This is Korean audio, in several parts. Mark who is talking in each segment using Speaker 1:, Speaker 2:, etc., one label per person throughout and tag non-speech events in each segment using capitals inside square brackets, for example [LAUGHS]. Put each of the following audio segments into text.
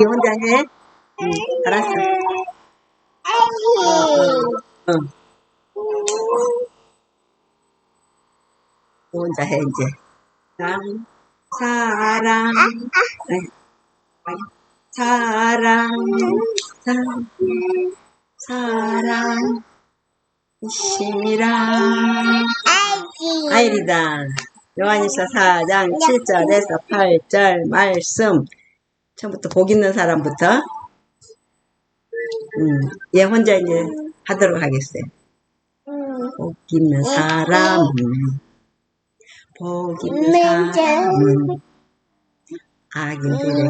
Speaker 1: 이 혼자 해? 응, 알았어. 응. 이 혼자 해, 이제. 사랑, 사랑, 네. 사랑, 사랑, 사랑, 심이랑. 아이리다. 요한일서 4장 7절에서 8절 말씀. 처음부터 복 있는 사람부터. 음, 얘 혼자 이제 하도록 하겠어요. 복 있는 사람. 복 있는 사람은 악인들의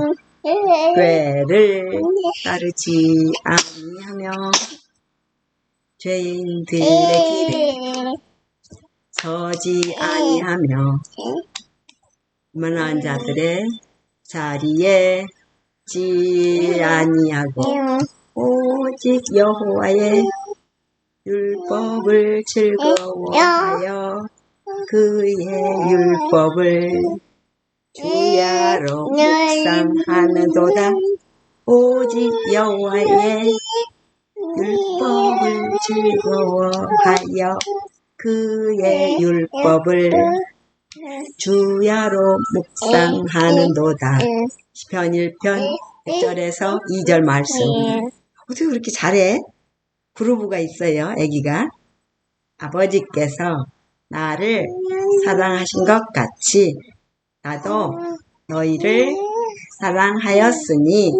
Speaker 1: 꾀를 따르지 아니하며 죄인들의 길에 서지 아니하며 만한 자들의 자리에 지 아니하고 오직 여호와의 율법을 즐거워하여 그의 율법을 주야로 묵상하는도다. 오직 여호와의 율법을 즐거워하여 그의 율법을 주야로 묵상하는도다. 시편 1편 1절에서 2절 말씀. 어떻게 그렇게 잘해? 그루브가 있어요, 아기가. 아버지께서 나를 사랑하신 것 같이 나도 너희를 사랑하였으니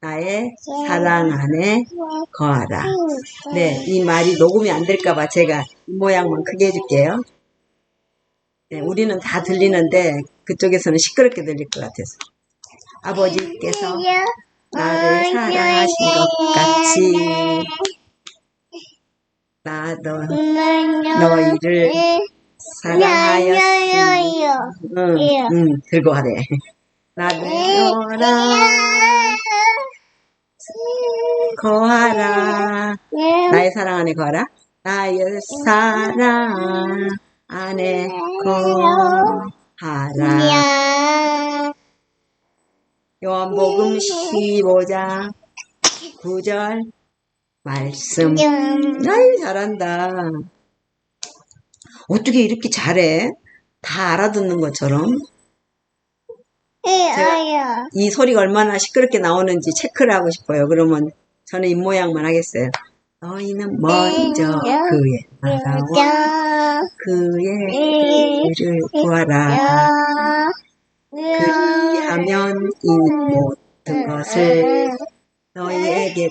Speaker 1: 나의 사랑 안에 거하라. 네, 이 말이 녹음이 안 될까봐 제가 이 모양만 크게 해줄게요. 네, 우리는 다 들리는데 그쪽에서는 시끄럽게 들릴 것 같아서. 아버지께서 나를 사랑하신 것 같이 나도 너희를 사랑하였으니 응, 응, 들고 하래. 나도 너라 거하라. 나의 사랑 안에 거하라. 나의 사랑 안에 거하라. 요한복음 15장 9절 말씀. 아유, 잘한다. 어떻게 이렇게 잘해? 다 알아듣는 것처럼. 이 소리가 얼마나 시끄럽게 나오는지 체크를 하고 싶어요. 그러면 저는 이 모양만 하겠어요. 너희는 먼저 그의 나라와 그의 일을 구하라. 그리하면 이 모든 것을 너희에게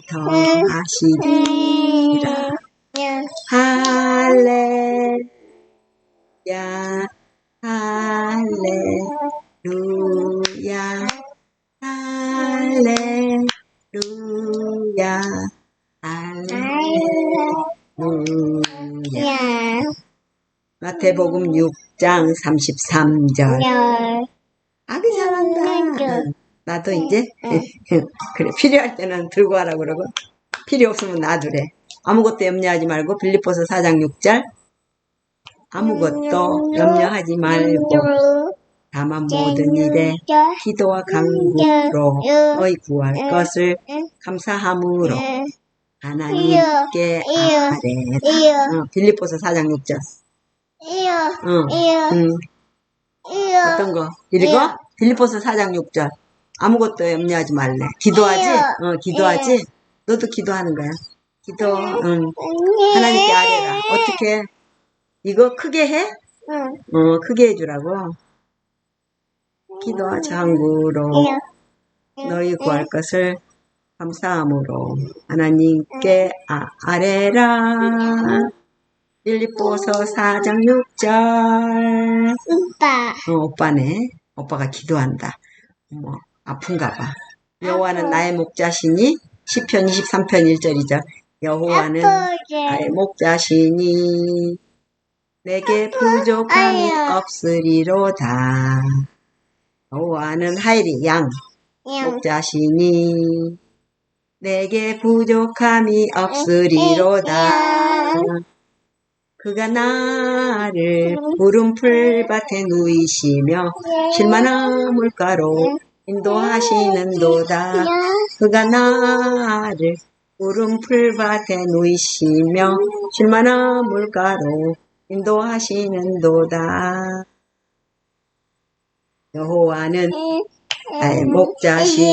Speaker 1: 더하시리라. 할렐루야, 할렐루야, 마태복음 6장 33절. 아기 잘한다. 나도 이제? [LAUGHS] 그래 필요할 때는 들고 하라 그러고. 필요 없으면 놔두래. 아무것도 염려하지 말고 빌립보서 4장 6절. 아무것도 염려하지 말고 다만 모든 일에 기도와 간구로 너희 구할 것을 감사함으로 하나님께 아뢰라. 어, 빌립보서 4장 6절. 응, 응. 어떤 거? 읽어? 빌립보서 4장 6절. 아무것도 염려하지 말래. 기도하지? 어, 기도하지? 너도 기도하는 거야. 기도, 응. 하나님께 아뢰라. 어떻게? 이거 크게 해? 어, 크게 해주라고. 기도와 장구로 너희 구할 것을 감사함으로 하나님께 아, 아뢰라. 빌립보서 4장 6절.
Speaker 2: 오빠.
Speaker 1: 어, 오빠네. 오빠가 기도한다. 뭐 아픈가 봐. 여호와는 나의 목자시니 시편 23편 1절이죠. 여호와는 나의 목자시니 내게 부족함이 없으리로다. 여호와는 하이리 양 목자시니 내게 부족함이 없으리로다. 그가 나를 푸른 풀밭에 누이시며 실만한 물가로 인도하시는도다. 그가 나를 구름 풀밭에 누이시며 쉴만한 물가로 인도하시는도다. 여호와는 나의 목자시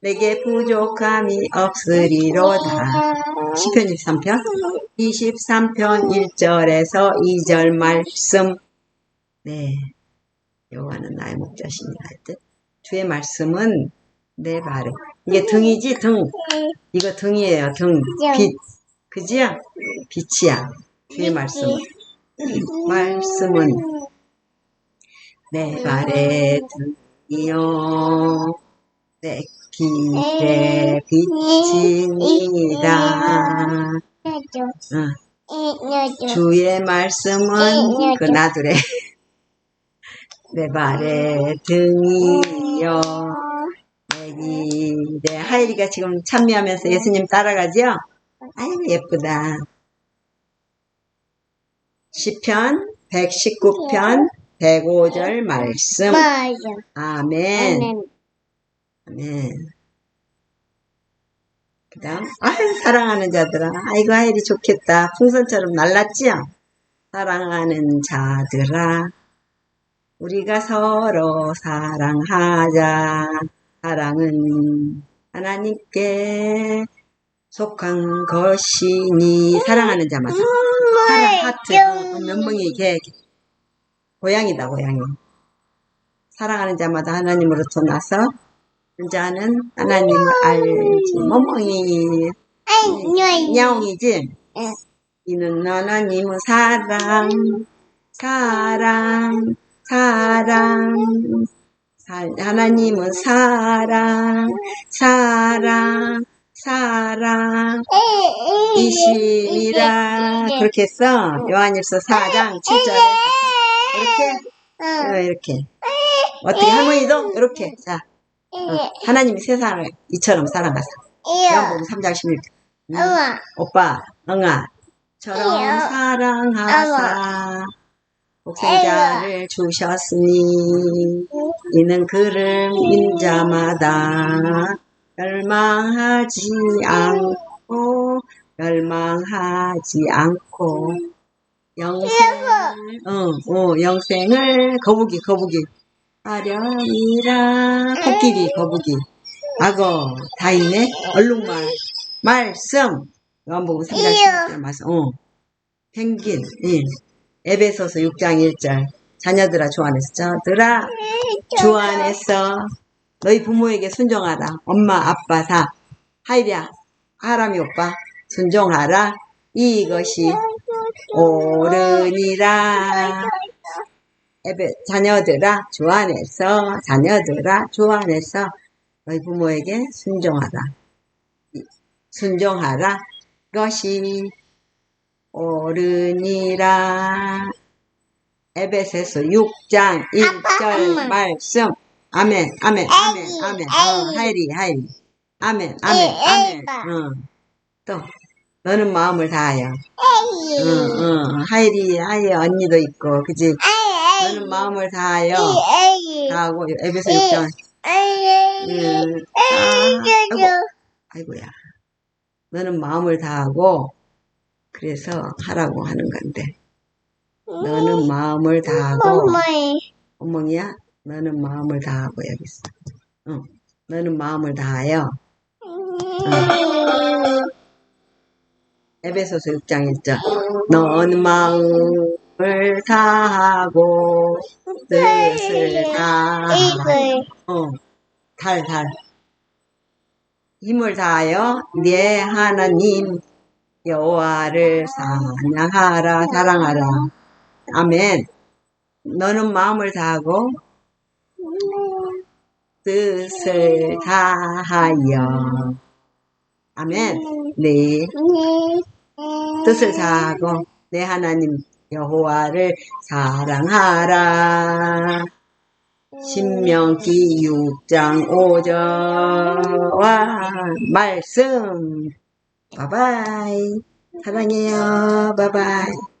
Speaker 1: 내게 부족함이 없으리로다. 시편 23편 23편 1절에서 2절 말씀. 네. 여호와는 나의 목자시니 할듯. 주의 말씀은 내 발에. 이게 등이지 등? 이거 등이에요 등빛. 그지야 빛이야. 주의 말씀. 말씀은 내 발에 등이요. 내 길에 빛입니다 응. 주의 말씀은 그 나들의 [LAUGHS] 내 발에 등이요 여기. 네 하일이가 지금 참여하면서 예수님 따라가죠? 아이고 예쁘다. 시편 119편 105절 말씀. 아멘.
Speaker 2: 아멘.
Speaker 1: 아멘 그 다음 아유 사랑하는 자들아. 아이고 하일이 좋겠다. 풍선처럼 날랐지요? 사랑하는 자들아. 우리가 서로 사랑하자. 사랑은 하나님께 속한 것이니. 사랑하는 자마다 사랑 하트. 어, 면봉이 개 고양이다 고양이. 사랑하는 자마다 하나님으로부터 나서 자는 하나님을 알지. 멍멍이. 냐옹이지.
Speaker 2: 응.
Speaker 1: 이는 하나님은 사랑 사랑 사랑. 사- 하나님은 사랑 사랑 사랑. 이시니라. 그렇게 했어. 요한일서 4장 7절에. 이렇게? 어, 이렇게. 어떻게 할머니도 이렇게. 자 어, 하나님이 세상을 이처럼 사랑하사 요한복음 3장 16절.
Speaker 2: 엄마.
Speaker 1: 오빠 응아. 처럼
Speaker 2: 이요.
Speaker 1: 사랑하사 복생자를 주셨으니 이는 그를 인자마다 멸망하지 않고 멸망하지 않고 영생을 어, 어, 영생을 거북이 거북이 하려니라 코끼리 거북이. 악어 다 있네 얼룩말. 말씀. 요한복음 3장 16절 말씀. 어. 펭귄 예. 에베소서 6장 1절. 자녀들아 주 안에서. 자들아 주 안에서 너희 부모에게 순종하라. 엄마 아빠 다 하이랴 하람이 오빠 순종하라. 이것이 옳으니라 에베 자녀들아 주 안에서 자녀들아 주 안에서 너희 부모에게 순종하라. 순종하라. 것이 옳으니라. 에베소서 6장 1절
Speaker 2: 엄마.
Speaker 1: 말씀. 아멘 아멘 아멘 아멘. 어, 하이리 하이리. 아멘 아멘 아멘. 어. 또 너는 마음을 다하여. 응, 응. 하이리 하이 언니도 있고 그지 너는 마음을 다하여 다하고 에베소 6장 음, 아, 아이고, 아이고 야. 너는 마음을 다하고 그래서 하라고 하는 건데. 너는 마음을 다하고 어머니야? 너는 마음을 다하고 여기 있어. 응. 너는 마음을 다하여. 에베소서 6장 1절. 너는 마음 을 다하고 뜻을 다하여 어, 달, 달. 힘을 다하여 내 하나님 여호와를 사랑하라 사랑하라. 아멘. 너는 마음을 다하고 뜻을 다하여. 아멘. 네. 뜻을 다하고 내 하나님 여호와를 사랑하라. 신명기 6장 5절와 말씀. 바바이. 사랑해요. 바바이